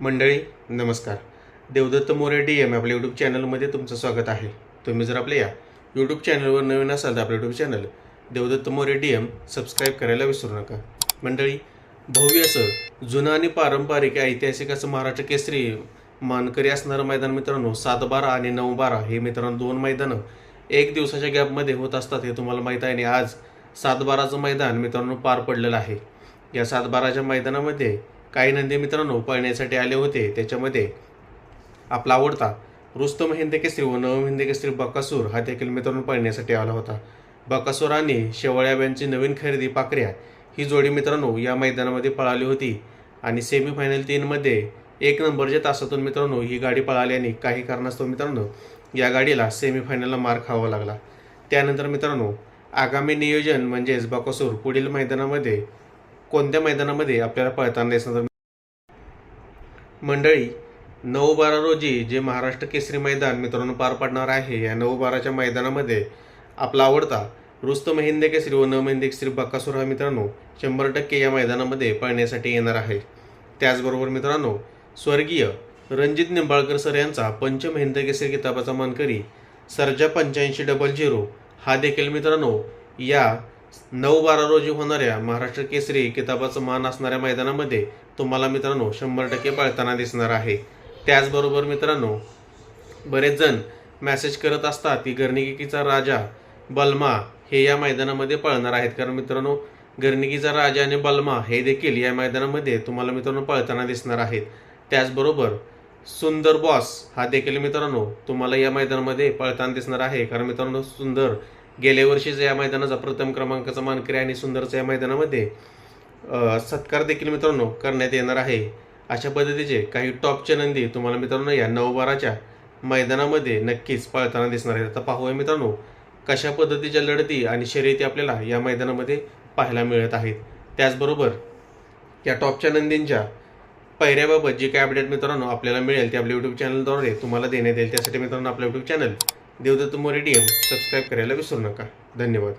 मंडळी नमस्कार. Devdatta More D M आपल्या यूट्यूब चॅनलमध्ये तुमचं स्वागत आहे. तुम्ही जर आपल्या या यूट्यूब चॅनलवर नवीन असाल तर आपलं YouTube channel Devdatta More D M subscribe करायला विसरू नका. मंडळी भव्य असं जुनं आणि पारंपरिक ऐतिहासिक असं महाराष्ट्र केसरी मानकरी असणारं मैदान मित्रांनो सात बारा आणि नऊ बारा हे मित्रांनो दोन मैदानं एक दिवसाच्या गॅपमध्ये होत असतात हे तुम्हाला माहीत आहे. आणि आज सात बाराचं मैदान मित्रांनो पार पडलेलं आहे. या सात बाराच्या मैदानामध्ये काही नंदी मित्रांनो पळण्यासाठी आले होते. त्याच्यामध्ये आपला आवडता रुस्तम हिंदकेसरी व नवम हिंदकेसरी बकासूर हा देखील मित्रांनो पळण्यासाठी आला होता. बकासूर आणि शेवळ्याब्यांची नवीन खरेदी पाकऱ्या ही जोडी मित्रांनो या मैदानामध्ये पळाली होती. आणि सेमीफायनल तीनमध्ये एक नंबरच्या तासातून मित्रांनो ही गाडी पळाल्याने काही कारणास्तव मित्रांनो या गाडीला सेमीफायनलला मार खावा लागला. त्यानंतर मित्रांनो आगामी नियोजन म्हणजेच बकासूर पुढील मैदानामध्ये कोणत्या मैदानामध्ये आपल्याला पळताना दिसणार मंडळी नऊ बारा रोजी जे महाराष्ट्र केसरी मैदान मित्रांनो पार पडणार आहे या नऊ बाराच्या मैदानामध्ये आपला आवडता रुस्तम हिंदे केसरी व न हिंदे केसरी बक्कासूर हा मित्रांनो शंभर टक्के या मैदानामध्ये पळण्यासाठी येणार आहे. त्याचबरोबर मित्रांनो स्वर्गीय रणजित निंबाळकर सर यांचा पंचम हिंद केसरी किताबाचा मानकरी सर्जा पंच्याऐंशी डबल झिरो हा देखील मित्रांनो या नऊ बारा रोजी होणाऱ्या महाराष्ट्र केसरी किताबाचं मान असणाऱ्या मैदानामध्ये तुम्हाला मित्रांनो शंभर टक्के पळताना दिसणार आहे. त्याचबरोबर मित्रांनो बरेच जण मॅसेज करत असतात की गर्णिकीचा राजा बलमा हे या मैदानामध्ये पळणार आहेत. कारण मित्रांनो गर्णिकीचा राजा आणि बलमा हे देखील या मैदानामध्ये तुम्हाला मित्रांनो पळताना दिसणार आहेत. त्याचबरोबर सुंदर बॉस हा देखील मित्रांनो तुम्हाला या मैदानामध्ये पळताना दिसणार आहे. कारण मित्रांनो सुंदर गेल्या वर्षीच या मैदानाचा प्रथम क्रमांकाचा मानकरी आणि सुंदरचा या मैदानामध्ये सत्कार देखील मित्रांनो करण्यात येणार आहे. अशा पद्धतीचे काही टॉपचे नंदी तुम्हाला मित्रांनो या नऊ बाराच्या मैदानामध्ये नक्कीच पळताना दिसणार आहेत. आता पाहूया मित्रांनो कशा पद्धतीच्या लढती आणि शर्यती आपल्याला या मैदानामध्ये पाहायला मिळत आहेत. त्याचबरोबर या टॉपच्या नंदींच्या पैऱ्याबाबत जे काय अपडेट मित्रांनो आपल्याला मिळेल ते आपल्या यूट्यूब चॅनलद्वारे तुम्हाला देण्यात येईल. त्यासाठी मित्रांनो आपलं YouTube channel Devdatta More D M subscribe करायला विसरू नका. धन्यवाद.